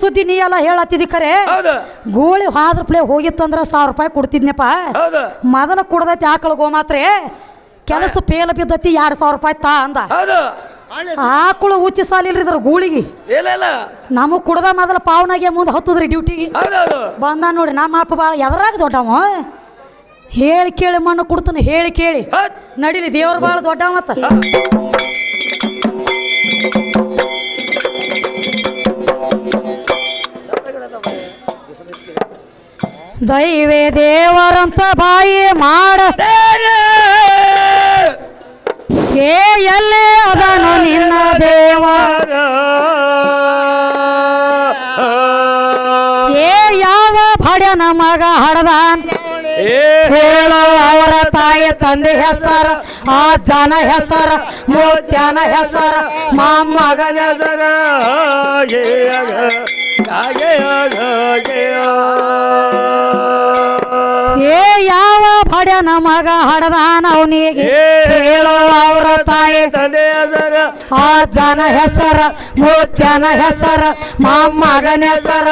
ಸುದ್ದಿ ನೀ ಎಲ್ಲ ಹೇಳತ್ತಿದ್ದಿ ಖರೆ ಗೋಳಿ ಹಾದ್ರ ಪ್ಲೇ ಹೋಗಿತ್ತಂದ್ರ ಸಾವಿರ ರೂಪಾಯಿ ಕೊಡ್ತಿದ್ನಪ್ಪ. ಮೊದಲ ಕುಡ್ದೈತಿ ಆಕಳ ಗೋಮಾತ್ರೆ. ಕೆಲಸ ಪೇಲ ಬಿದ್ದತಿ ಎರಡು ಸಾವಿರ ರೂಪಾಯಿ ತಾ ಅಂದ. ಆಕಳು ಉಚ್ಚಿ ಸಾಲಿಲ್ರಿ ಇದ್ರ ಗೂಳಿಗೆ. ನಮಗ್ ಕುಡ್ದ ಮೊದಲ ಪಾವನಾಗೆ ಮುಂದೆ ಹತ್ತದ್ರಿ ಡ್ಯೂಟಿಗೆ ಬಂದ ನೋಡಿ ನಮ್ಮ ಅಪ್ಪ ಭಾಳ ಎದರಾಗ ದೊಡ್ಡವ? ಹೇಳಿ ಕೇಳಿ ಮಣ್ಣು ಕುಡ್ತಾನೆ ಹೇಳಿ ಕೇಳಿ. ನಡೀಲಿ ದೇವ್ರ ಬಾಳ ದೊಡ್ಡವ ಮತ್ತ. ದೈವೇ ದೇವರಂತ ಬಾಯಿ ಮಾಡ ಏ ಎಲ್ಲೇ ಅದನು ನಿನ್ನ ದೇವ ಏ ಯಾವ ಭಡ ಮಗ ಹಡದ ಹೇಳು ಅವರ ತಾಯಿ ತಂದೆ ಹೆಸರ ಆ ಜನ ಹೆಸರ ಮೂತ್ಯನ ಹೆಸರ ಮೊಮ್ಮಗನ ಏ ಯಾವ ಭಡ್ಯನ ಮಗ ಹಡದಾನ ಅವನಿಗೆ? ಹೇಳೋ ಅವರ ತಾಯಿ. ಆ ಜನ ಹೆಸರ ಮೂತ್ಯನ ಹೆಸರ ಮಾಮ್ಮಗನ ಹೆಸರ.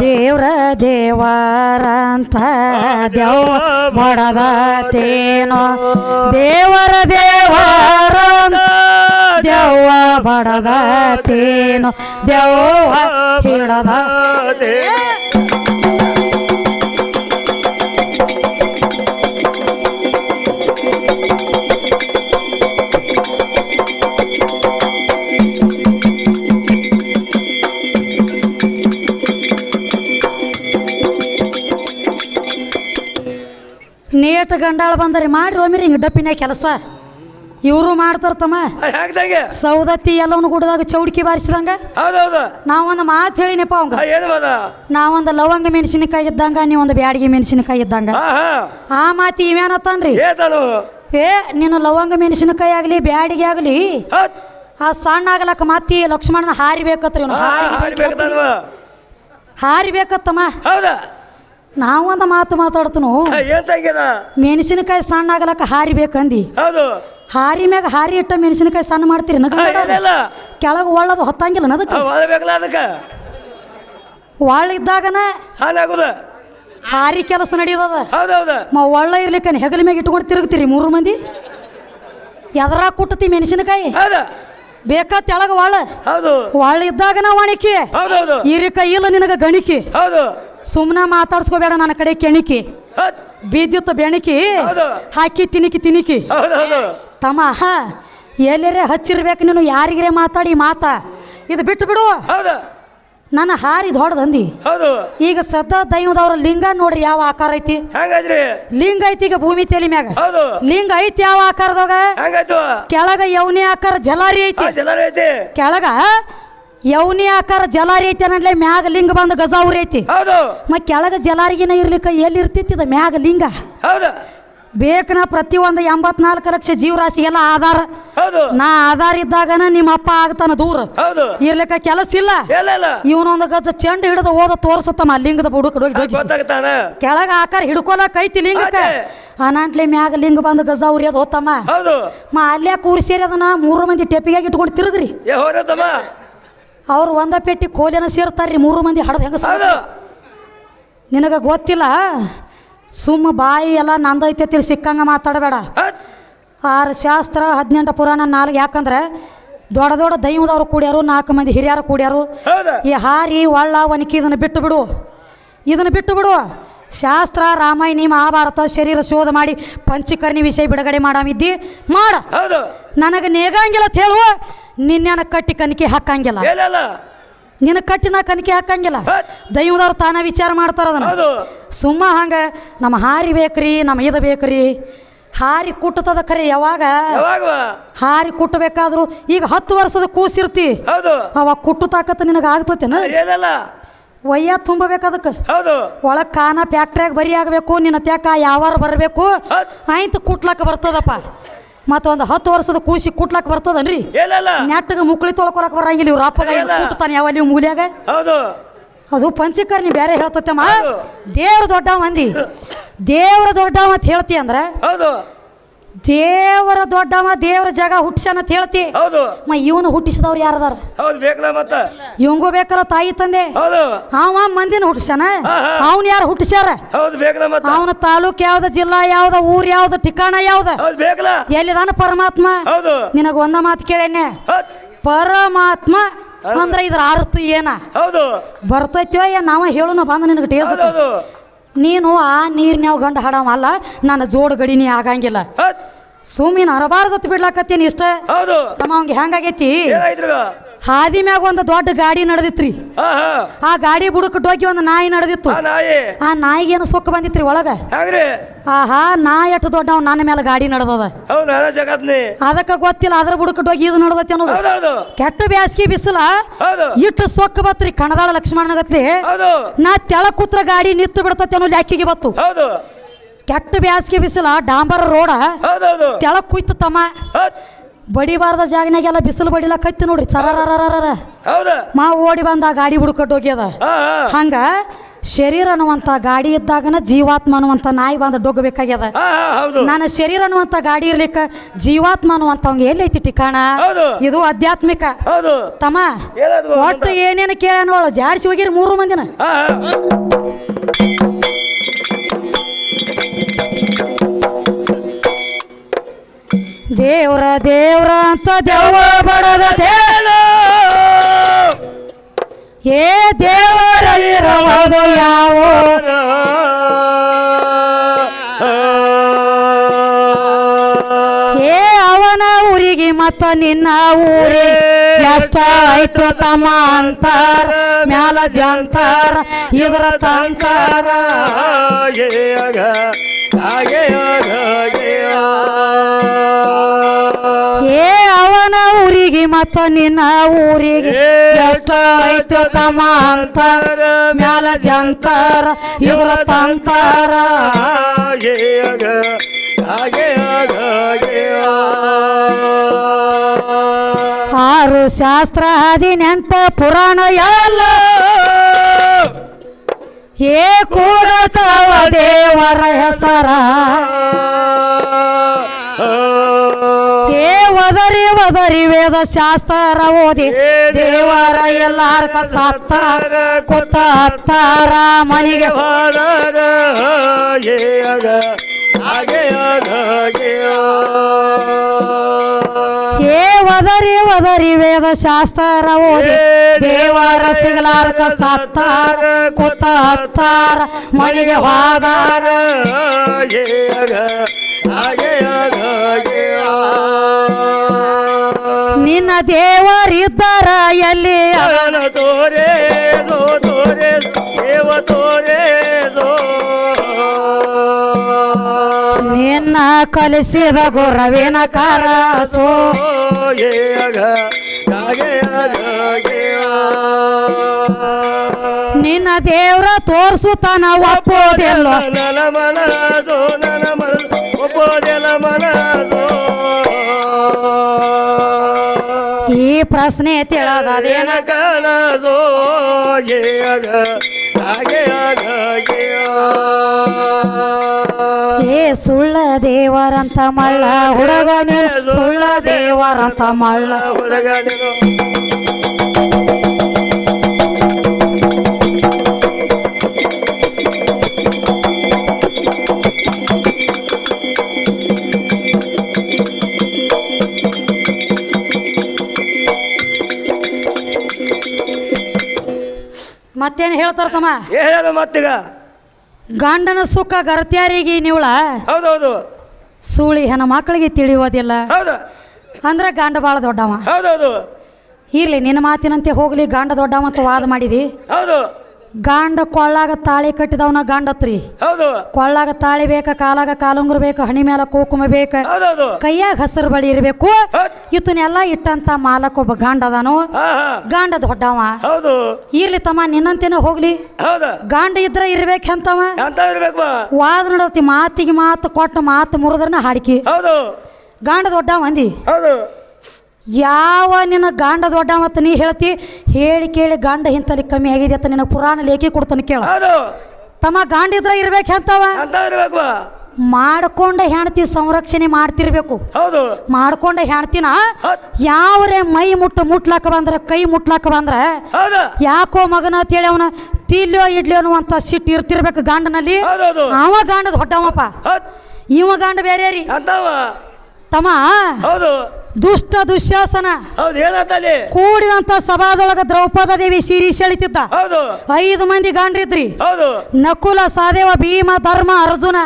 ದೇವ್ರ ದೇವರಂತ ದೇವ ಬಡದತೇನೋ. ದೇವರ ದೇವರ ದೆವ್ವ ಬಡದತೇನೋ. ದೇವ ಹಿಡದ ಗಂಡಾಳ ಬಂದರಿ ಮಾಡ್ರಿ ಒಮ್ಮಿರಿ ಹಿಂಗೆ ಡಪ್ಪಿನ ಕೆಲಸ. ಇವರು ಮಾಡ್ತಾರ ತಮ್ಮ. ಹಾಕ್ದಂಗೆ ಸೌದತ್ತಿ ಎಲ್ಲವನ್ನ ಗುಡದಾಗ ಚೌಡ್ಕಿ ಬಾರಿಸಿದಂಗ? ಹೌದೌದು. ನಾವೊಂದು ಮಾತು ಹೇಳಿನಪ್ಪ ಅವಂಗ. ನಾವೊಂದು ಲವಂಗ ಮೆಣಸಿನಕಾಯಿ ಇದ್ದಂಗ ನೀವೊಂದು ಬ್ಯಾಡಿಗೆ ಮೆಣಸಿನಕಾಯಿ ಇದ್ದಂಗ ಆ ಮಾತು ಇವೇನತ್ತನ್ರಿ ಏ ನೀನು ಲವಂಗ ಮೆಣಸಿನಕಾಯಿ ಆಗಲಿ ಬ್ಯಾಡಿಗೆ ಆಗಲಿ ಆ ಸಣ್ಣ ಆಗ್ಲಕ್ಕ ಮತ್ತಿ ಲಕ್ಷ್ಮಣನ ಹಾರಿ ಬೇಕತ್ರಿ ಇವ್ನು ಹಾರಿ ಹಾಡ್ಬೇಕಲ್ವ ಹಾರಿ ಬೇಕತ್ತಮ್ಮ ಹೌದಾ? ನಾವೊಂದು ಮಾತು ಮಾತಾಡ್ತನು. ಹಾ, ಏನ್ ತಂಗಿದ ಮೆಣಸಿನಕಾಯಿ ಸಣ್ಣ ಆಗ್ಲಕ್ಕ ಹಾರಿ ಬೇಕಂದಿ. ಹೌದು. ಹಾರಿ ಮ್ಯಾಗ ಹಾರಿ ಇಟ್ಟ ಮೆಣಸಿನಕಾಯಿ ಸಣ್ಣ ಮಾಡ್ತೀರಿ ಕೆಳಗ ಒಳ್ಳದು ಹೊತ್ತಂಗಿಲ್ಲ ಅದಕ್ಕೆ. ಹಾ, ಓದಬೇಕಲ್ಲ ಅದಕ್ಕ. ಒಳ್ಳ ಇದ್ದಾಗನ ಸಾಲ ಆಗುದ ಹಾರಿ ಕೆಲಸ ನಡೆಯೋದ ಒಳ್ಳೆ ಇರ್ಲಿಕ್ಕ ಹೆಗಲ ಮ್ಯಾಗ ಇಟ್ಕೊಂಡು ತಿರುಗ್ತೀರಿ ಮೂರು ಮಂದಿ? ಎದರಾಗ ಕುಟ್ಟತಿ ಮೆಣಸಿನಕಾಯಿ? ಬೇಕಾ ತೆಳಗ ಒಳ್ಳ? ಒಳ್ಳಿದ್ದಾಗನ ಒಳ್ಳ ಒಣಿಕೆ ಈರಿಕ ಇಲ್ಲ ನಿನಗ ಗಣಿಕೆ. ಹೌದು. ಸುಮ್ಮನೆ ಮಾತಾಡ್ಸ್ಕೋಬೇಡ ನನ್ನ ಕಡೆ ಕೆಣಿಕಿ. ಬಿದ್ಯುತ್ ಬೆಣಕಿ. ಹಾಕಿ ತಿನಿಕಿ ತಿನಿಕಿ. ತಮ್ಮ ಎಲ್ಲರೇ ಹಚ್ಚಿರ್ಬೇಕು ನೀನು ಯಾರಿಗರೇ ಮಾತಾಡಿ ಮಾತಾ. ಇದು ಬಿಟ್ಟು ಬಿಡು. ನನ್ನ ಹಾರಿ ದೊಡ್ಡದಂದಿ ಈಗ ಸದಾ ದೈವದವ್ರ ಲಿಂಗ ನೋಡ್ರಿ ಯಾವ ಆಕಾರ ಐತಿ? ಲಿಂಗ ಐತಿ ಈಗ ಭೂಮಿ ತೇಲಿ ಮ್ಯಾಗ. ಲಿಂಗ ಐತಿ ಯಾವ ಆಕಾರದಾಗ ಕೆಳಗ ಯವನೇ ಆಕಾರ ಜಲಾರ ಐತಿ. ಕೆಳಗ ಯೌನಿ ಆಕಾರ ಜಲಾರಿ ಐತಿ ಅನ್ನಲೇ ಮ್ಯಾಗ ಲಿಂಗ ಬಂದ ಗಜಾವುರಿ ಐತಿ. ಹೌದು. ಮ ಕೆಳಗ ಜಲಾರಿಗಿನ ಇರ್ಲಿಕ್ಕ ಎಲ್ಲಿ ಇರ್ತಿತ್ತಿದ ಮ್ಯಾಗ ಲಿಂಗ? ಹೌದು. ಬೇಕನ ಒಂದು ಎಂಬತ್ನಾಲ್ಕು ಲಕ್ಷ ಜೀವರಾಶಿ ಎಲ್ಲ ಆಧಾರ. ನಾ ಆಧಾರ ಇದ್ದಾಗನ ನಿಮ್ಮ ಅಪ್ಪ ಆಗ್ತಾನ ದೂರ. ಇರ್ಲಿಕ್ಕ ಕೆಲಸ ಇಲ್ಲ. ಇವನೊಂದು ಗಜ ಚೆಂಡ ಹಿಡಿದು ಓದ ತೋರ್ಸುತ್ತಮ್ಮ ಲಿಂಗದ ಬುಡುಕ ಕೆಳಗ ಆಕಾರ ಹಿಡ್ಕೊಲಕ್ ಐತಿ ಲಿಂಗಕ್ಕ. ಅನಾಂಟ್ಲಿ ಮ್ಯಾಗ ಲಿಂಗ ಬಂದು ಗಜ ಉರಿಯೋದು ಹೋತಮ್ಮ. ಹೌದು. ಮಾ ಅಲ್ಲೇ ಕೂರ್ಸೇರಿ ಅದನ್ನ ಮೂರು ಮಂದಿ ಟೆಪ್ಪಿಗೆ ಇಟ್ಕೊಂಡು ತಿರುಗ್ರಿ. ಅವ್ರು ಒಂದ ಪೆಟ್ಟಿ ಕೋಲಿನ ಸೇರ್ತಾರ್ರಿ ಮೂರು ಮಂದಿ ಹಡದ ಹೆಂಗ ನಿನಗೆ ಗೊತ್ತಿಲ್ಲ? ಸುಮ್ಮ ಬಾಯಿ ಎಲ್ಲ ನಂದೈತೆ ತಿಳಿ ಸಿಕ್ಕಂಗ ಮಾತಾಡಬೇಡ. ಆರು ಶಾಸ್ತ್ರ ಹದಿನೆಂಟು ಪುರಾಣ ನಾಲ್ಕು ಯಾಕಂದ್ರೆ ದೊಡ್ಡ ದೊಡ್ಡ ದೈವದವ್ರು ಕೂಡ್ಯಾರು ನಾಲ್ಕು ಮಂದಿ ಹಿರಿಯರು ಕೂಡ್ಯಾರು. ಈ ಹಾರಿ ಒಳ್ಳ ಒನಕಿ ಇದನ್ನು ಬಿಟ್ಟು ಬಿಡು. ಇದನ್ನು ಬಿಟ್ಟು ಬಿಡು. ಶಾಸ್ತ್ರ ರಾಮಾಯಣಿ ಮಹಾಭಾರತ ಶರೀರ ಶೋಧ ಮಾಡಿ ಪಂಚಕರ್ಣಿ ವಿಷಯ ಬಿಡುಗಡೆ ಮಾಡಾಮಿದ್ದಿ ಮಾಡ. ನನಗೆ ನೇಗಂಗಿಲ್ಲ ಅಂತ ಹೇಳುವ ನಿನ್ನೆನ ಕಟ್ಟಿ ಕನಿಕೆ ಹಾಕಂಗಿಲ್ಲ. ನಿನ್ನ ಕಟ್ಟಿ ನಾ ಕಣಿಕೆ ಹಾಕಂಗಿಲ್ಲ. ದೈವದವ್ರು ತಾನ ವಿಚಾರ ಮಾಡ್ತಾರ ಅದನ್ನ. ಸುಮ್ಮ ಹಂಗೆ ನಮ್ಮ ಹಾರಿ ಬೇಕ್ರಿ ನಮ್ಮ ಇದು ಬೇಕ್ರಿ. ಹಾರಿ ಕುಟ್ಟತದ ಖರೆ ಯಾವಾಗ? ಹಾರಿ ಕುಟ್ಟಬೇಕಾದ್ರು ಈಗ ಹತ್ತು ವರ್ಷದ ಕೂಸಿರ್ತಿ. ಅವಾಗ ಕುಟ್ಟು ತಾಕತ್ತ ನಿನಗೆ ಆಗ್ತತೇನ? ಒಯ್ಯ ತುಂಬಬೇಕು ಅದಕ್ಕೆ. ಹೌದು. ಒಳಗೆ ಕಾನ ಫ್ಯಾಕ್ಟ್ರಿಯಾಗ ಬರಿ ಆಗಬೇಕು ನಿನ್ನ ತ್ಯಾಕ ಯಾವಾರ ಬರಬೇಕು. ಆಯ್ತು ಕುಟ್ಲಕ್ಕೆ ಬರ್ತದಪ್ಪ. ಮತ್ತೊಂದು ಹತ್ತು ವರ್ಷದ ಕೂಸಿ ಕುಟ್ಲಕ್ಕೆ ಬರ್ತದನ್ರಿ? ಏನಿಲ್ಲ ನೆಟ್ಟಗೆ ಮುಕ್ಳಿ ತೊಳ್ಕೊಳಕ್ ಬರಂಗಿಲ್ಲ ಇವ್ರ ಅಪ್ಪಗ. ಇಲ್ಲ. ಕುಟ್ತಾನೆ ಯಾವ ನೀವು ಮೂಲ್ಯಾಗ? ಹೌದು. ಅದು ಪಂಚಕರ್ಣಿ ಬೇರೆ ಹೇಳ್ತತ್ತಮ್ಮ. ದೇವ್ರ ದೊಡ್ಡ ಮಂದಿ ದೇವ್ರ ದೊಡ್ಡ ಅಂತ ಹೇಳ್ತಿ ಅಂದ್ರೆ ಹೌದು. ದೇವರ ದೊಡ್ಡಮ್ಮ ದೇವರ ಜಾಗ ಹುಟ್ಟಿಸ್ಯಾನ ಅಂತ ಹೇಳ್ತಿ. ಹೌದು. ಮ ಇವನು ಹುಟ್ಟಿಸಿದವ್ರು ಯಾರದಾರ? ಹೌದು ಬೇಕಲ್ಲ ಮತ್ತ? ಇವಂಗೂ ಬೇಕಲ್ಲ ತಾಯಿ ತಂದೆ? ಹೌದು. ಅವ ಮಂದಿನ ಹುಟ್ಟಿಸ್ಯಾನ. ಅವನ್ ಯಾರು ಹುಟ್ಟಿಸ್ಯಾರ? ಹೌದು ಬೇಕಲ್ಲ ಮತ್ತ? ಅವನ ತಾಲೂಕ್ ಯಾವ್ದ ಜಿಲ್ಲಾ ಯಾವ್ದ ಊರ್ ಯಾವ್ದ ಠಿಕಾಣ ಯಾವ್ದ? ಹೌದು ಬೇಕಲ್ಲ? ಎಲ್ಲಿದಾನ ಪರಮಾತ್ಮ? ಹೌದು. ನಿನಗ ಒಂದ ಮಾತು ಕೇಳೇನೆ. ಪರಮಾತ್ಮ ಅಂದ್ರ ಇದ್ರ ಅರ್ಥ ಏನ? ಹೌದು. ಬರ್ತೈತ್ಯೋ ಏನ್ ನಾವ ಹೇಳುನ ಬಂದ ನಿನಗೆ ಟೇಸ್ ನೀನು ಆ ನೀರಿನ್ಯಾವ ಗಂಡ ಹಾಡವ? ಅಲ್ಲ ನನ್ನ ಜೋಡು ಗಡಿನಿ ಆಗಂಗಿಲ್ಲ. ಸುಮ್ಮನೆ ಅರಬಾರ್ದತ್ ಬಿಡ್ಲಾಕತ್ತೀನಿ ಇಷ್ಟ. ಹೌದು. ತಮ್ಮ ಅವಂಗೆ ಹೆಂಗಾಗೈತಿ ಹಾದಿ ಮ್ಯಾಗ ಒಂದು ದೊಡ್ಡ ಗಾಡಿ ನಡೆದಿತ್ರಿ. ಆ ಗಾಡಿ ಬುಡಕ್ಕೆ ಡೋಗಿ ಒಂದು ನಾಯಿ ನಡೆದಿತ್ತು. ಆ ನಾಯಿಗೆ ಏನು ಸೊಕ್ಕ ಬಂದಿತ್ರಿ ಒಳಗ? ಆಹಾ ನಾಯಿ ದೊಡ್ಡ ಅವ್ ನನ್ನ ಮೇಲೆ ಗಾಡಿ ಜಗತ್ನಿ. ಅದಕ್ಕ ಗೊತ್ತಿಲ್ಲ ಅದ್ರ ಬುಡಕ್ಕೆ ಡೋಗಿ ಇದು ನಡೆದತಿ ಅನ್ನೋದು. ಕೆಟ್ಟ ಬ್ಯಾಸ್ಗಿ ಬಿಸಿಲ ಇಟ್ಟು ಸೊಕ್ಕ ಬತ್ರಿ ಕಣದಾಳ ಲಕ್ಷ್ಮಣ ಹೌದು. ನಾ ತೆಳ ಕೂತ್ರ ಗಾಡಿ ನಿತ್ತು ಬಿಡ್ತತಿ ಅನ್ನೋ ಲ್ಯಾಕಿಗೆ ಬತ್ತು. ಕೆಟ್ಟ ಬ್ಯಾಸ್ಗಿ ಬಿಸಿಲ ಡಾಂಬರ್ ರೋಡ. ತೆಳ ಕುಯ್ತು ತಮ್ಮ. ಬಡಿಬಾರ್ದ ಜಾಗನಾಗೆಲ್ಲ ಬಿಸಿಲು ಬಡಿಲ ಕತ್ತಿ ನೋಡ್ರಿ. ಚರರರರರ ಮಾ ಓಡಿ ಬಂದ ಗಾಡಿ ಹುಡುಕಟ್ಟೋಗ್ಯದ ಹಂಗ ಶರೀರ ಅನ್ನುವಂಥ ಗಾಡಿ ಇದ್ದಾಗನ ಜೀವಾತ್ಮ ಅನ್ನುವಂಥ ನಾಯಿ ಬಂದು ಡೊಗ್ಬೇಕಾಗ್ಯದ ನನ್ನ ಶರೀರ ಅನ್ನುವಂಥ ಗಾಡಿ ಇರ್ಲಿಕ್ಕೆ ಜೀವಾತ್ಮ ಅನ್ನುವಂಥವಂಗ ಎಲ್ಲೈತಿ ಟಿಕಾಣ ಇದು ಆಧ್ಯಾತ್ಮಿಕ. ತಮ್ಮ ಒಟ್ಟು ಏನೇನು ಕೇಳ ಜಾಡ್ಸಿ ಹೋಗಿರಿ ಮೂರು ಮಂದಿನ. ದೇವ್ರ ದೇವ್ರ ಅಂತ ದೇವ ಬಡದ ದೇವ ಏ ದೇವರ ಯಾವ? ಏ ಅವನ ಊರಿಗೆ ಮತ್ತ ನಿನ್ನ ಊರಿ? ಎಷ್ಟ ಆಯ್ತು ತಮ್ಮ ಅಂತಾರ, ಮ್ಯಾಲ ಜಂತಾರ, ಇದ್ರ ತಂತಾರ. ಏ ಅವನ ಊರಿಗೆ ಮತ್ತ ನಿನ್ನ ಊರಿಗೆ ಎಷ್ಟ ಆಯ್ತು ತಮ್ಮ ಅಂತಾರ? ಮ್ಯಾಲ ಜಂತಾರ ಇವ್ರ ತಂತಾರ. ಆರು ಶಾಸ್ತ್ರ ಹದಿನೆಂಟ ಪುರಾಣ ಎಲ್ಲ. ಏ ಕೂಡತವ ದೇವರ ಹೆಸರ. ಒದರಿ ವೇದ ಶಾಸ್ತ್ರ ಓದಿ ದೇವರ ಎಲ್ಲಾರ್ಕ ಸತ್ತಾರ ಕೊತ್ತ ಹತ್ತಾರ ಮನಿಗೆ ಹೇ ವದರಿ ವದರಿ ವೇದ ಶಾಸ್ತ್ರ ಓದಿ ದೇವರ ಸಿಗಲಾರ್ಕ ಸತ್ತಾರ ಕೊತ್ತ ಹತ್ತಾರ ಮನಿಗೆ ಹೋದಾರ ನಿನ್ನ ದೇವರಿದ್ದಾರ ಎಲ್ಲಿ ಅರಣ ತೋರೆ ದೋ ತೋರೆ ದೇವ ತೋರೆ ದೋ ನಿನ್ನ ಕಲಿಸಿದ ಗುರವಿನ ಕಾರಸೋ ಏಗ ಗಾಗೆ ನಿನ್ನ ದೇವ್ರ ತೋರ್ಸುತ್ತಾನ ಒಪ್ಪೋದಿಲ್ಲ. ನನ್ನ ನನ್ನ ಈ ತಿಳದ ಅದೇನ? ಏ ಸುಳ್ಳ ದೇವರಂತ ಮಳ್ಳ ಹುಡುಗ ನೀನು ಸುಳ್ಳ ದೇವರಂತ ಮಳ್ಳ. ಹುಡುಗನಿರು ಮತ್ತೇನು ಹೇಳ್ತಾರ ತಮ್ಮ? ಏನ್ ಹೇಳು ಮತ್ತೀಗ? ಗಂಡನ ಸುಖ ಗರತ್ಯಾರಿಗೆ ನೀವಳ? ಹೌದೌದು. ಸೂಳಿ ಹೆಣ ಮಕ್ಕಳಿಗೆ ತಿಳಿಯೋದಿಲ್ಲ ಹೌದು. ಅಂದ್ರೆ ಗಂಡ ಭಾಳ ದೊಡ್ಡವ. ಹೌದೌದು. ಇರ್ಲಿ ನಿನ್ನ ಮಾತಿನಂತೆ ಹೋಗ್ಲಿ ಗಂಡ ದೊಡ್ಡವ ಅಂತ ವಾದ ಮಾಡಿದಿ. ಹೌದು. ಗಂಡ ಕೊಳ್ಳಾಗ ತಾಳಿ ಕಟ್ಟಿದವನ ಗಂಡತ್ರಿ ಹೌದು. ಕೊಳ್ಳಾಗ ತಾಳಿ ಬೇಕ ಕಾಲಾಗ ಕಾಲುಂಗ್ರ ಬೇಕು ಹಣಿ ಮೇಲೆ ಕುಂಕುಮ ಬೇಕ. ಹೌದೌದು. ಕೈಯಾಗ ಹಸಿರು ಬಳಿ ಇರಬೇಕು. ಇತನೆಲ್ಲ ಇಟ್ಟಂತ ಮಾಲಕ್ ಒಬ್ಬ ಗಂಡ ಅದಾನು ಗಂಡ ದೊಡ್ಡವ. ಹೌದು. ಇರ್ಲಿ ತಮ್ಮ ನಿನ್ನಂತೇನ ಹೋಗ್ಲಿ. ಹೌದು. ಗಂಡ ಇದ್ರ ಇರ್ಬೇಕಂತವ ಅಂತ ಇರ್ಬೇಕು ಅಂತವ ವಾದ ನಡತಿ ಮಾತಿಗೆ ಮಾತು ಕೊಟ್ಟು ಮಾತು ಮುರಿದ್ರನ ಹಾಡಿಕೆ. ಹೌದು. ಗಂಡ ದೊಡ್ಡವ ಅಂದಿ. ಹೌದು. ಯಾವ ನಿನ್ನ ಗಾಂಡ ದೊಡ್ಡವ ಅಂತ ನೀ ಹೇಳ್ತಿ? ಹೇಳಿ ಕೇಳಿ ಗಂಡ ಹಿಂತಲಿ ಕಮ್ಮಿ ಆಗಿದೆ ಅಂತ ನಿನ್ನ ಪುರಾಣ ಲೇಖಿ ಕೊಡ್ತಾನೆ ಕೇಳ. ತಮ್ಮ ಗಾಂಡ ಇದ್ರ ಇರ್ಬೇಕು ಎಂತವ? ಮಾಡ್ಕೊಂಡ ಹೆಣ್ತಿ ಸಂರಕ್ಷಣೆ ಮಾಡ್ತಿರ್ಬೇಕು. ಮಾಡ್ಕೊಂಡ ಹೆಣ್ತಿನ ಯಾವ್ರೆ ಮೈ ಮುಟ್ಟ ಮುಟ್ಲಾಕ ಬಂದ್ರ ಕೈ ಮುಟ್ಲಾಕ ಬಂದ್ರ ಯಾಕೋ ಮಗನ ಅಂತೇಳಿ ಅವನ ತಿಲ್ಯೋ ಇಡ್ಲೋ ಅನ್ನುವಂತ ಸಿಟ್ಟು ಇರ್ತಿರ್ಬೇಕು ಗಾಂಡನಲ್ಲಿ. ಅವ ಗಾಂಡದ ಹೊಟ್ಟವಪ್ಪ ಇವ ಗಾಂಡ ಬೇರೆ ರೀ ತಮ್ಮ ದುಷ್ಟ ದುಶ್ಯಾಸನ ಹೌದು ಏನಂತಲ್ಲಿ ಕೂಡಿದಂತ ಸಭಾದೊಳಗ ದ್ರೌಪದ ದೇವಿ ಸೀರಿ ಸೆಳಿತಿದ್ದ. ಹೌದು. ಐದು ಮಂದಿ ಗಾಂಡ್ರಿದ್ರಿ. ಹೌದು. ನಕುಲ ಸಹದೇವ ಭೀಮ ಧರ್ಮ ಅರ್ಜುನ.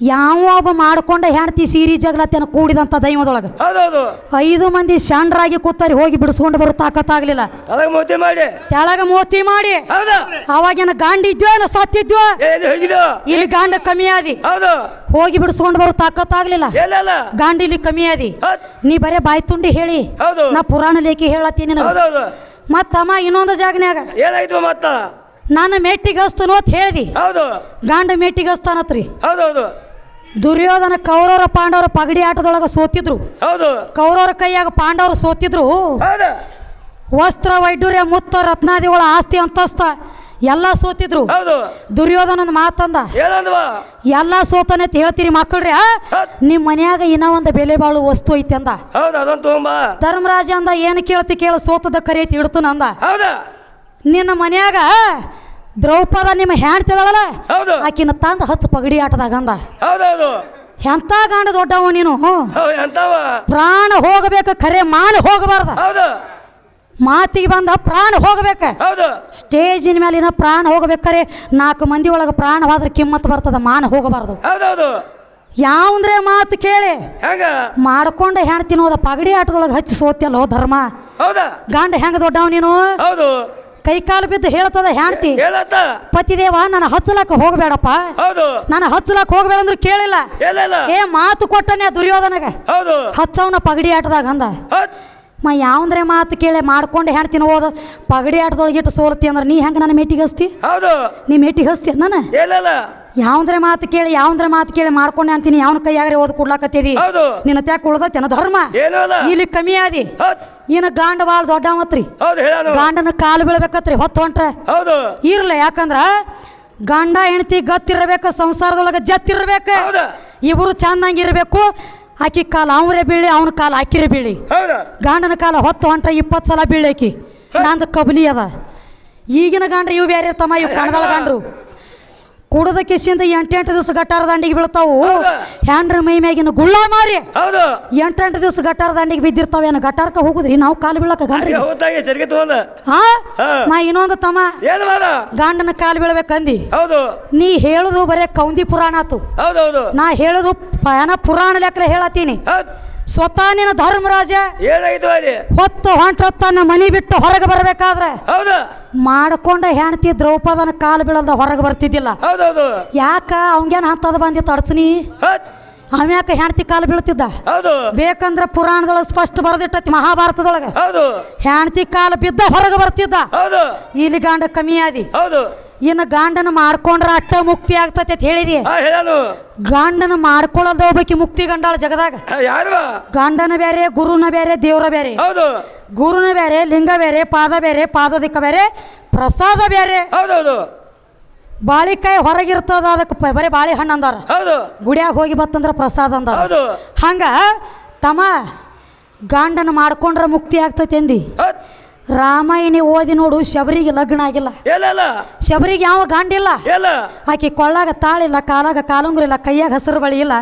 ಹೌದ್ ಯಾವ ಒಬ್ಬ ಮಾಡ್ಕೊಂಡ ಹೆಣ್ತಿ ಸೀರಿ ಜಗಳತ್ತೇನ ಕೂಡಿದಂತ ದೈವದೊಳಗ. ಹೌದೌದು. ಐದು ಮಂದಿ ಶಾಂಡ್ರಾಗಿ ಕೂತಾರಿ ಹೋಗಿ ಬಿಡಿಸ್ಕೊಂಡು ಬರೋ ತಾಕತ್ತಾಗ್ಲಿಲ್ಲ. ಅದಾಗ ಮೋತಿ ಮಾಡಿ. ತೆಳಗ ಮೋತಿ ಮಾಡಿ. ಹೌದು. ಅವಾಗೇನ ಗಾಂಡಿದ್ಯೋ ಇಲ್ಲ ಸತ್ತಿದ್ಯೋ? ಹೋಗಿದ್ದು ಇಲ್ಲಿ ಗಾಂಡ ಕಮ್ಮಿ ಆದಿ ಹೌದು. ಹೋಗಿ ಬಿಡಿಸ್ಕೊಂಡು ಬರೋ ತಾಕತ್ತಾಗ್ಲಿಲ್ಲ. ಎಲ್ಲಲ್ಲ ಗಾಂಡಿ ಇಲ್ಲಿ ಕಮ್ಮಿ ಆದಿ ಹೌದ್. ನೀ ಬರೇ ಬಾಯ್ ತುಂಡಿ ಹೇಳಿ. ಹೌದು. ನಾ ಪುರಾಣ ಲೇಖಿ ಹೇಳತ್ತೀನಿ ಹೌದೌದು. ಮತ್ತಮ್ಮ ಇನ್ನೊಂದು ಜಾಗನ್ಯಾಗ. ಏನಾಯ್ತು ಮತ್ತ? ನಾನು ಮೆಟ್ಟಿಗಸ್ತನು ಅಂತ ಹೇಳ್ದಿ. ಹೌದು. ಗಾಂಡ ಮೆಟ್ಟಿಗಸ್ತಾನತ್ರಿ ಹೌದೌದು. ದುರ್ಯೋಧನ ಕೌರವರ ಪಾಂಡವರ ಪಗಡಿ ಆಟದೊಳಗ ಸೋತಿದ್ರು. ಹೌದು. ಕೌರವರ ಕೈಯಾಗ ಪಾಂಡವರು ಸೋತಿದ್ರು. ಹೌದು. ವಸ್ತ್ರ ವೈಡೂರ್ಯ ಮುತ್ತ ರತ್ನಾದಿಗಳ ಆಸ್ತಿ ಅಂತಸ್ತ ಎಲ್ಲ ಸೋತಿದ್ರು. ಹೌದು. ದುರ್ಯೋಧನನ ಮಾತಂದ ಏನಂದ್ವಾ? ಎಲ್ಲ ಸೋತನೆ ಅಂತ ಹೇಳ್ತೀರಿ ಮಕ್ಕಳ್ರಿ ಆ? ಹೌದ್ ನಿಮ್ ಮನ್ಯಾಗ ಇನ್ನ ಒಂದು ಬೆಲೆ ಬಾಳು ವಸ್ತು ಐತಿ ಅಂದ. ಹೌದು ಅದೊಂದು ತಗೊಂಬ ಧರ್ಮರಾಜ ಅಂದ ಏನು ಕೇಳ್ತಿ ಕೇಳ ಸೋತದ ಕರಿ ಐತಿ ಇಡ್ತು ಅಂದ. ಹೌದಾ. ನಿನ್ನ ಮನ್ಯಾಗ ದ್ರೌಪದ ನಿಮ್ಮ ಹೆಣ್ತಿದಳಲ್ಲ ಹೌದು. ಆಕಿನ ತಂದ ಹಚ್ಚ ಪಗಡಿ ಆಟದಾಗ ಅಂದ. ಹೌದೌದು. ಎಂತ ಗಂಡ ದೊಡ್ಡವ ನೀನು? ಹೌದು ಎಂತವ? ಪ್ರಾಣ ಹೋಗಬೇಕು ಖರೆ ಮಾನ ಹೋಗಬಾರ್ದ. ಹೌದು. ಮಾತಿಗೆ ಬಂದ ಪ್ರಾಣ ಹೋಗಬೇಕ. ಹೌದು. ಸ್ಟೇಜಿನ ಮೇಲಿನ ಪ್ರಾಣ ಹೋಗ್ಬೇಕಾರೆ ನಾಲ್ಕು ಮಂದಿ ಒಳಗೆ ಪ್ರಾಣ ಹೋದ್ರೆ ಕಿಮ್ಮತ್ ಬರ್ತದ ಮಾನ ಹೋಗಬಾರ್ದು. ಹೌದೌದು. ಯಾವಂದ್ರೆ ಮಾತು ಕೇಳಿ? ಹೆಂಗ? ಮಾಡ್ಕೊಂಡ ಹೆಣ್ತಿನೋದ ಪಗಡಿ ಆಟದೊಳಗೆ ಹಚ್ಚಿ ಸೋತಿಯಲ್ಲೋ ಧರ್ಮ? ಹೌದಾ. ಗಂಡ ಹೆಂಗ ದೊಡ್ಡವ ನೀನು? ಹೌದು. ಕೈ ಕಾಲು ಬಿದ್ದು ಹೇಳ್ತದ ಹೆಣ್ತಿ ಹೇಳತ್ತ? ಪತಿದೇವ ನಾನು ಹಚ್ಚಲಕ್ಕ ಹೋಗಬೇಡಪ್ಪ. ಹೌದು. ನಾನು ಹಚ್ಚಲಕ್ಕ ಹೋಗಬೇಡ ಅಂದ್ರೆ ಕೇಳಿಲ್ಲ. ಏ ಮಾತು ಕೊಟ್ಟನೆ ದುರ್ಯೋಧನಗ. ಹೌದು. ಹಚ್ಚವನ ಪಗಡಿ ಆಟದಾಗ ಅಂದ. ಮಾ ಯಾವಂದ್ರೆ ಮಾತು ಕೇಳಿ ಮಾಡ್ಕೊಂಡು ಹೆಣ್ತಿನ ಹೋದ ಪಗಡಿ ಆಟದೊಳಗೆ ಇಟ್ಟು ಸೋಲತಿ ಅಂದ್ರೆ ನೀ ಹೆಂಗೆ ನನ್ನ ಮೇಟಿಗೆ ಹಸ್ತಿ ಹೌದು. ನೀ ಮೇಟಿಗೆ ಹಸ್ತಿ ನಾನು ಯಾವಂದ್ರೆ ಮಾತು ಕೇಳಿ ಯಾವಂದ್ರೆ ಮಾತು ಕೇಳಿ ಮಾಡ್ಕೊಂಡೆ ಅಂತೀನಿ. ಯಾವನ ಕೈಯಾಗ್ರೆ ಓದ್ ಕೊಡ್ಲಾಕತ್ತೀರಿ? ಹೌದು. ನಿನ್ನ ತ್ಯಾಕ ತನ್ನ ಧರ್ಮ. ಏನೂ ಇಲ್ಲಿ ಕಮ್ಮಿ ಆದಿ. ಏನ ಇನ್ನ ಗಾಂಡ ಬಾಳ ದೊಡ್ಡವತ್ರಿ. ಹೌದು ಹೇಳನು ಗಾಂಡನ ಕಾಲು ಬೀಳ್ಬೇಕತ್ರಿ ಹೊತ್ತು ಹೊಂಟ್ರೆ. ಇರ್ಲ ಯಾಕಂದ್ರ ಗಂಡ ಹೆಂಡತಿ ಗತ್ತಿರ್ಬೇಕು ಸಂಸಾರದೊಳಗೆ ಜತ್ತಿರ್ಬೇಕ. ಇವರು ಚಂದಂಗಿರ್ಬೇಕು ಆಕಿ ಕಾಲ ಅವರೇ ಬೀಳಿ ಅವನ ಕಾಲ ಆಕಿರೇ ಬೀಳಿ. ಗಾಂಡನ ಗಂಡನ ಕಾಲ ಹೊತ್ತು ಹೊಂಟ್ರೆ ಇಪ್ಪತ್ತು ಸಲ ಬೀಳಾಕಿ. ನಂದು ಕಬಲಿ ಅದ. ಈಗಿನ ಗಾಂಡ್ರಿ ಇವು ಬೇರೆ ತಮ್ಮ ಇವು ಕಣದಳ ಗಂಡ್ರು. ಕುಡದ ಕಿಸಿಂದ ಎಂಟೆಂಟು ದಿವಸ ಗಟ್ಟಾರ ದಂಡಿಗೆ ಬೀಳ್ತಾವು? ಹ್ಯಾಂಡ್ರ ಮೈ ಮ್ಯಾಗಿನ ಗುಳ್ಳ ಮಾರಿ. ಎಂಟೆಂಟು ದಿವಸ ಗಟ್ಟಾರ ಬಿದ್ದಿರ್ತಾವ ಏನು ಗಟ್ಟಾರ್ಕ ಹೋಗುದ್ರಿ? ನಾವು ಕಾಲು ಬೀಳಕ ಗಂಡ್ರಿ ನಾ ಹಾ. ಮಾ ಇನ್ನೊಂದು ತಮ್ಮ ಗಂಡನ ಕಾಲು ಬೀಳ್ಬೇಕಂದಿ. ನೀ ಹೇಳುದು ಬರೇ ಕೌಂದಿ ಪುರಾಣ ಆತು. ನಾ ಹೇಳುದು ಪಯನ ಪುರಾಣ ಲೆಕ್ಕ ಹೇಳತ್ತೀನಿ. ಸ್ವತಃ ನಿನ್ನ ಧರ್ಮರಾಜ ಅಲ್ಲಿ? ಹೊತ್ತು ಹೊಂಟ ಮನಿ ಬಿಟ್ಟು ಹೊರಗೆ ಬರಬೇಕಾದ್ರೆ ಹೌದು. ಮಾಡ್ಕೊಂಡ ಹೆಣ್ತಿ ದ್ರೌಪದನ ಕಾಲು ಬೀಳದ ಹೊರಗೆ ಬರ್ತಿದ್ದಿಲ್ಲ. ಹೌದೌದು. ಯಾಕ ಅವಂಗೇನ ಹಂತದ ಬಂದಿತ್ತು ತಡ್ಸನಿ? ಆಮ್ಯಾಕ ಅವ್ಯಾಕ ಹೆಣ್ತಿ ಕಾಲು ಬೀಳ್ತಿದ್ದ? ಹೌದು. ಬೇಕಂದ್ರೆ ಪುರಾಣದೊಳಗೆ ಸ್ಪಷ್ಟ ಬರೆದಿಟ್ಟತಿ ಮಹಾಭಾರತದೊಳಗೆ. ಹೌದು. ಹೆಣ್ತಿ ಕಾಲು ಬಿದ್ದ ಹೊರಗೆ ಬರ್ತಿದ್ದ. ಹೌದು. ಇಲ್ಲಿ ಗಾಂಡ ಕಮ್ಮಿ ಆದಿ ಹೌದು. ಇನ್ನು ಗಾಂಡನ ಮಾಡ್ಕೊಂಡ್ರ ಅಟ್ಟ ಮುಕ್ತಿ ಆಗ್ತತೆ ಅಂತ ಹೇಳಿದಿ? ಗಾಂಡನ ಮಾಡ್ಕೊಳ್ಳೋದ ಒಬ್ಬಕಿ ಮುಕ್ತಿ ಗಂಡಾಳ ಜಗದಾಗ. ಗಾಂಡನ ಗಂಡನ ಬೇರೆ ಗುರುನ ಬೇರೆ ದೇವ್ರ ಬೇರೆ ಗುರುನ ಬೇರೆ ಲಿಂಗ ಬೇರೆ ಪಾದ ಬೇರೆ ಪಾದದಿಕ್ಕ ಬೇರೆ ಪ್ರಸಾದ ಬೇರೆ ಬಾಳಿಕಾಯಿ ಹೊರಗಿರ್ತದ ಅದಕ್ಕೆ ಬರೀ ಬಾಳೆ ಹಣ್ಣು ಅಂದಾರ. ಗುಡಿಯಾಗ ಹೋಗಿ ಬತ್ತಂದ್ರ ಪ್ರಸಾದ ಅಂದ ಹಂಗ ತಮ್ಮ ಗಾಂಡನ ಮಾಡ್ಕೊಂಡ್ರ ಮುಕ್ತಿ ಆಗ್ತತೆ ಅಂದಿ. ರಾಮಾಯಣಿ ಓದಿ ನೋಡು ಶಬರಿಗೆ ಲಗ್ನ ಆಗಿಲ್ಲ. ಶಬರಿಗೆ ಯಾವ ಗಾಂಡಿಲ್ಲ ಆಕೆ ಕೊಳ್ಳಾಗ ತಾಳಿಲ್ಲ ಕಾಲಾಗ ಕಾಲುಂಗ್ರ ಇಲ್ಲ ಕೈಯಾಗ ಹಸಿರು ಬಳಿ ಇಲ್ಲ.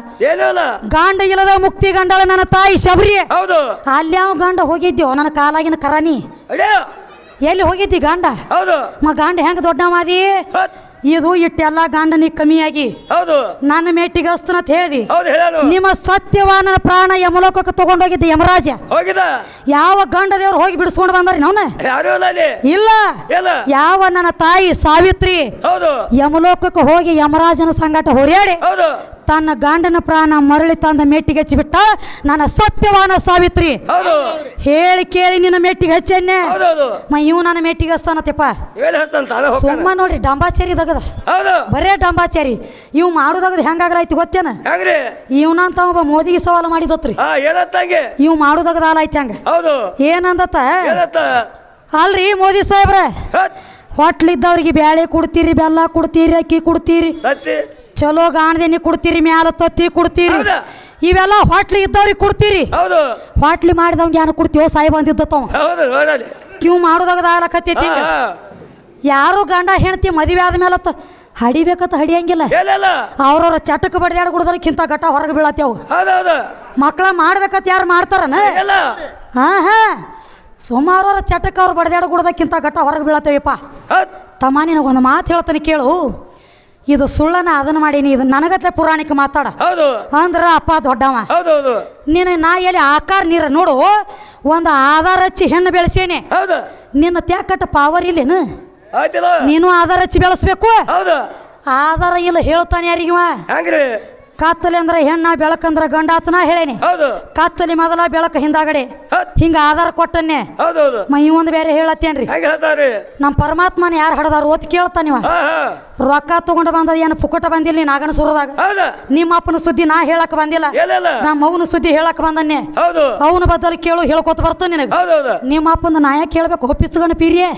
ಗಾಂಡ ಇಲ್ಲದ ಮುಕ್ತಿ ಗಂಡಳ ನನ್ನ ತಾಯಿ ಶಬರಿ. ಹೌದು. ಅಲ್ಲಿ ಯಾವ ಗಂಡ ಹೋಗಿದ್ಯೋ ನನ್ನ ಕಾಲಾಗಿನ ಕರಾನಿ ಎಲ್ಲಿ ಹೋಗಿದ್ದಿ ಗಾಂಡ? ಹೌದು. ಮ ಗಾಂಡ ಹೆಂಗ ದೊಡ್ಡವಾದಿ ಹೌದ್ ಇದು ಇಟ್ಟೆಲ್ಲ ಗಂಡನಿಗೆ ಕಮ್ಮಿಯಾಗಿ ಹೌದು. ನನ್ನ ಅಂತ ಹೇಳಿದಿ. ಹೌದು ಹೇಳನು ನಿಮ್ಮ ಸತ್ಯವಾನ ಪ್ರಾಣ ಯಮಲೋಕಕ್ಕೆ ತಗೊಂಡೋಗಿದ್ದ ಯಮರಾಜ. ಹೋಗಿದ ಯಾವ ಗಂಡ ದೇವ್ರು ಹೋಗಿ ಬಿಡಿಸ್ಕೊಂಡು ಬಂದ್ರಿ ನಾನು ಯಾರು ಇಲ್ಲ ಯಾವ ನನ್ನ ತಾಯಿ ಸಾವಿತ್ರಿ. ಹೌದು. ಯಮಲೋಕಕ್ಕೆ ಹೋಗಿ ಯಮರಾಜನ ಸಂಗಟ ಹೊರ್ಯಾಡಿ ಹೌದು. ತನ್ನ ಗಂಡನ ಪ್ರಾಣ ಮರಳಿ ತಂದ ಮೆಟ್ಟಿಗೆ ಹಚ್ಚಿಬಿಟ್ಟ. ನನ್ನ ಸತ್ಯವಾನ ಸಾವಿತ್ರಿ. ಹೇಳಿ ಕೇಳಿ ನಿನ್ನ ಮೆಟ್ಟಿಗೆ ಹಚ್ಚೆನ್ನೆ. ಮ ಇವ್ ನನ್ನ ಮೆಟ್ಟಿಗೆ ಹಚ್ತಾನತ್ತಪ್ಪ. ಸುಮ್ಮ ನೋಡ್ರಿ ಡಂಬಾಚಾರಿ ದಗದ. ಬರೇ ಡಂಬಾಚಾರಿ. ಇವ್ ಮಾಡೋದಾಗದ ಹೆಂಗಾಗಲೈತಿ ಗೊತ್ತೇನ? ಇವನಂತ ಒಬ್ಬ ಮೋದಿಗೆ ಸವಾಲು ಮಾಡಿದತ್ರಿ. ಇವ್ ಮಾಡೋದಾಗದ ಆಲೈತಿ ಹಂಗ? ಏನಂದತ್ತ? ಅಲ್ರಿ ಮೋದಿ ಸಾಹೇಬ್ರ. ಹೊಟ್ಲಿದ್ದವ್ರಿಗೆ ಬ್ಯಾಳೆ ಕೊಡ್ತೀರಿ ಬೆಲ್ಲ ಕೊಡ್ತೀರಿ ಅಕ್ಕಿ ಕೊಡ್ತೀರಿ. ಚಲೋ ಗಾಣದೇನಿ ಕೊಡ್ತೀರಿ ಮ್ಯಾಲ ತತ್ತಿ ಕೊಡ್ತೀರಿ? ಇವೆಲ್ಲ ಹೋಟ್ಲಿ ಇದ್ದವ್ರಿಗೆ ಕೊಡ್ತೀರಿ. ಹೌದು. ಹೋಟ್ಲಿ ಮಾಡಿದವಂಗೆ ಯಾರು ಕೊಡ್ತೀವೋ ಸಾಯಿ ಬಂದಿದ್ದತ್ತವ ಹೌದು ನೋಡಲಿ ಹಾ ಯಾರು ಗಂಡ ಹೆಣ್ತಿ ಮದುವೆ ಆದ ಮೇಲೆ ಹಡಿಬೇಕತ್ತ ಹಡಿಯಂಗಿಲ್ಲ. ಅವ್ರವ್ರ ಚಟಕ್ ಬಡಿದಾಡ ಕುಡ್ದಕ್ಕಿಂತ ಘಟ ಹೊರಗೆ ಬೀಳತ್ತೇವು ಮಕ್ಕಳ ಮಾಡ್ಬೇಕತ್ ಯಾರು ಮಾಡ್ತಾರನ? ಹಾ ಹಾ. ಸುಮಾರವ್ರ ಚಟಕ್ಕೆ ಅವ್ರು ಬಡ್ದಾಡ ಕುಡ್ದಕ್ಕಿಂತ ಘಟ ಹೊರಗೆ ಬೀಳತ್ತೇವಿಪ್ಪ. ತಮ್ಮ ನಿನಗೊಂದು ಮಾತು ಹೇಳ್ತಾನೆ ಕೇಳು. ಇದು ಸುಳ್ಳನ ಅದನ್ನ ಮಾಡೀನಿ ಇದು ನನಗತ್ತೆ ಪುರಾಣಿಕ ಮಾತಾಡ. ಹೌದು. ಅಂದ್ರ ಅಪ್ಪ ದೊಡ್ಡವ. ನಿನ್ನ ನೀನು ನಾ ಎಲ್ಲಿ ಆಕಾರ ನೀರ ನೋಡು ಒಂದು ಆಧಾರ ಹಚ್ಚಿ ಹೆಣ್ಣು ಬೆಳೆಸೇನೆ. ಹೌದು. ನಿನ್ನ ತ್ಯಾಕಟ್ಟ ಪಾವರ್ ಇಲ್ಲೇನು? ಆಯ್ತಿಲ್ಲ. ನೀನು ಆಧಾರ ಹಚ್ಚಿ ಬೆಳೆಸ್ಬೇಕು? ಹೌದು. ಆಧಾರ ಇಲ್ಲ ಹೇಳ್ತಾನೆ ಯಾರಿಗಿವ ಹೆಂಗ್ರಿ. ಕತ್ತಲೆ ಅಂದ್ರೆ ಹೆಣ್ಣ ಬೆಳಕಂದ್ರ ಗಂಡ ಆತನ ಹೇಳೇನಿ. ಹೌದು. ಕತ್ತಲೆ ಮೊದಲ ಬೆಳಕ ಹಿಂದಾಗಡೆ. ಹೌದ್. ಹಿಂಗ ಆಧಾರ ಕೊಟ್ಟನ್ನೇ. ಮೈ ಒಂದು ಬೇರೆ ಹೇಳತ್ತೇನ್ರಿ? ನಮ್ಮ ಪರಮಾತ್ಮನ ಯಾರು ಹಡದಾರ ಓದ್ ಕೇಳ್ತಾ ನೀವ ರೊಕ್ಕ ತಗೊಂಡು ಬಂದದ ಏನು ಪುಕಟ ಬಂದಿಲ್ಲ ನೀನ್ ಆಗನ ಸುರದಾಗ? ಹೌದಾ. ನಿಮ್ಮ ಅಪ್ಪನ ಸುದ್ದಿ ನಾ ಹೇಳಕ್ ಬಂದಿಲ್ಲ. ನಾ ನಮ್ಮ ಅವನ ಸುದ್ದಿ ಹೇಳಕ್ ಬಂದನ್ನೇ. ಹೌದು. ಅವನ ಬದಲು ಕೇಳು ಹೇಳ್ಕೊತ ಬರ್ತಾನೆ ನಿನಗೆ. ನಿಮ್ಮ ಅಪ್ಪನ ನಾ ಯಾಕೆ ಹೇಳ್ಬೇಕು ಹೊಪ್ಪಿಸ್ಗಣ ಪೀರಿಯೇ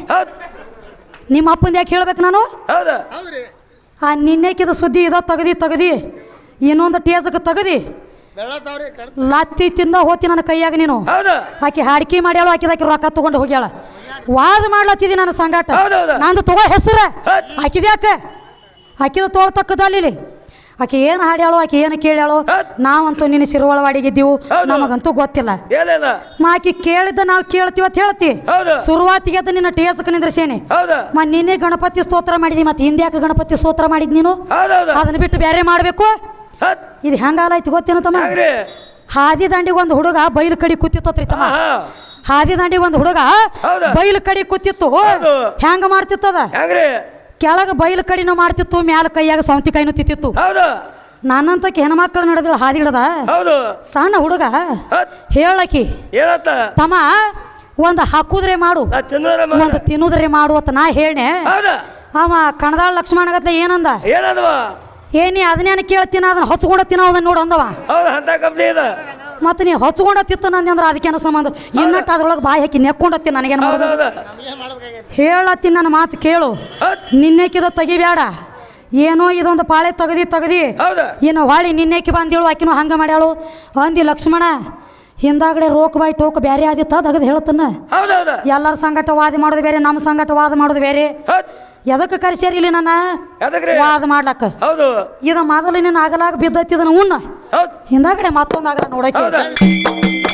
ನಿಮ್ಮ ಅಪ್ಪಂದ ಯಾಕೆ ಹೇಳ್ಬೇಕು ನಾನು? ಹೌದಾ. ಆ ನಿನ್ನೆಕಿದ ಸುದ್ದಿ ಇದ ತಗದಿ ತಗದಿ. ಇನ್ನೊಂದು ಟೇಜಕ್ಕೆ ತಗದಿ. ಲತ್ತಿ ತಿಂದ ಹೋತಿ ನನ್ನ ಕೈಯಾಗ ನೀನು. ಹೌದಾ. ಆಕೆ ಹಾಡಿಕೆ ಮಾಡ್ಯಾಳು ಆಕಿದಾಕಿ ರೊಕ್ಕ ತಗೊಂಡು ಹೋಗ್ಯಾಳ. ವಾದ ಮಾಡ್ಲತ್ತಿದಿ ನನ್ನ ಸಂಗಾಟ. ನಂದು ತಗೋ ಹೆಸರ. ಆಕಿದ್ಯಾಕ ಆಕಿದ ತೋಳ್ತಕ್ಕದಲ್ಲಿ ಆಕೆ ಏನು ಹಾಡ್ಯಾಳು ಆಕೆ ಏನು ಕೇಳ್ಯಾಳು. ನಾವಂತೂ ನಿನ್ನ ಸಿರುವಳವಾಡಿಗಿದ್ದೀವು ಗೆದ್ದೀವು ನಮಗಂತೂ ಗೊತ್ತಿಲ್ಲ. ಆಕೆ ಮಾ ಆಕಿ ಕೇಳಿದ್ದ ನಾವು ಕೇಳ್ತೀವಿ ಅಂತ ಹೇಳ್ತಿ. ಹೌದು. ಶುರುವಾತಿಗೆ ಅದ ನಿನ್ನ ಟೇಸಕ್ಕೆ ನಿಂದ್ರಸೇನೆ. ಹೌದಾ. ಮ ನಿನ್ನೆ ಗಣಪತಿ ಸ್ತೋತ್ರ ಮಾಡಿದಿ ಮತ್ತೆ ಹಿಂದೆ ಯಾಕೆ ಗಣಪತಿ ಸ್ತೋತ್ರ ಮಾಡಿದ್ ನೀನು? ಅದನ್ನ ಬಿಟ್ಟು ಬೇರೆ ಮಾಡಬೇಕು? ಇದು ಹೆಂಗಾಲಾಯ್ತು ಗೊತ್ತೇನು ತಮ್ಮ? ಹಾದಿ ದಂಡಿಗೆ ಒಂದು ಹುಡುಗ ಬೈಲು ಕಡಿ ಕೂತಿತ್ತತ್ರಿ ತಮ್ಮ. ಹಾದಿ ದಂಡಿಗೆ ಒಂದು ಹುಡುಗ? ಬೈಲು ಕಡಿ ಕೂತಿತ್ತು. ಹೆಂಗ ಮಾಡ್ತಿತ್ತದ? ಕೆಳಗ ಬೈಲು ಕಡಿನೂ ಮಾಡ್ತಿತ್ತು ಮ್ಯಾಲ ಕೈಯಾಗ ಸೌಂತಿ ಕೈನೂ ತಿತ್ತಿತ್ತು. ಹೌದು. ನನ್ನಂತ ಹೆಣ್ಮಕ್ಳು ನಡೆದ್ರು ಹಾದಿ ಹಿಡದ ಸಣ್ಣ ಹುಡುಗ ಹೇಳಕಿ ತಮ್ಮ ಒಂದು ಹಾಕುದ್ರೆ ಮಾಡು. ಒಂದು ತಿನ್ನುದ್ರೆ ಮಾಡು ಅಂತ ನಾ ಹೇಳಿ ಅವ ಕಣದಾಳ ಲಕ್ಷ್ಮಣಗತ್ಲೆ ಏನಂದ? ಏನದವ? ಏನಿ ಅದನ್ನೇನು ಕೇಳ್ತೀನ ಅದನ್ನ ಹೊಚ್ಕೊಂಡ ತಿನ್ನೋದನ್ನ ನೋಡು ಅಂದವ. ಹೌದು ಅಂತ ಕಂಪ್ನಿ ಇದೆ. ಮತ್ತೆ ನೀ ಹೊಚ್ಕೊಂಡ ತಿತ್ತ ನಂದೆ ಅಂದ್ರೆ ಅದಕ್ಕೇನ ಸಂಬಂಧ? ಇನ್ನಟ್ಟು ಅದ್ರೊಳಗೆ ಬಾಯಿ ಹಾಕಿ ನೆಕ್ಕೊಂಡತ್ತಿ ನನಗೇನು ಮಾಡೋದು? ಹೇಳತ್ತಿ ಹೇಳತ್ತೀನಿ ನನ್ನ ಮಾತು ಕೇಳು. ನಿನ್ನೆಕ್ಕಿದ ತೆಗಿಬೇಡ ಏನೋ ಇದೊಂದು ಪಾಳೆ ತೆಗದಿ ತೆಗದಿ. ಏನೋ ಹೊಳಿ ನಿನ್ನೆಕಿ ಬಂದೇಳು ಆಕಿನೂ ಹಂಗೆ ಮಾಡ್ಯಾಳು. ಅಂದಿ ಲಕ್ಷ್ಮಣ ಹಿಂದಾಗಡೆ ರೋಕ್ ಬಾಯಿ ಟೋಕ್ ಬೇರೆ ಆದಿತ್ತ ತೆಗೆದು ಹೇಳ್ತಾನ ಎಲ್ಲರ ಸಂಗಟ ವಾದ ಮಾಡೋದು ಬೇರೆ ನಮ್ಮ ಸಂಗಟ ವಾದ ಮಾಡೋದು ಬೇರೆ. ಎದಕ್ಕೆ ಕರ್ಸ್ಯಾರ ಇಲ್ಲಿ ನನ್ನ ಎದಕ್ರಿ? ವಾದ ಮಾಡ್ಲಕ್ಕ. ಹೌದು. ಇದ ಮೊದಲಿನ ಆಗಲಾಗ ಬಿದ್ದೈತಿ ಇದನ್ನ ಉಣ್ಣ. ಹೌದ್. ಹಿಂದಾಗಡೆ ಮತ್ತೊಂದು ಆಗಲ ನೋಡಕ್ಕೆ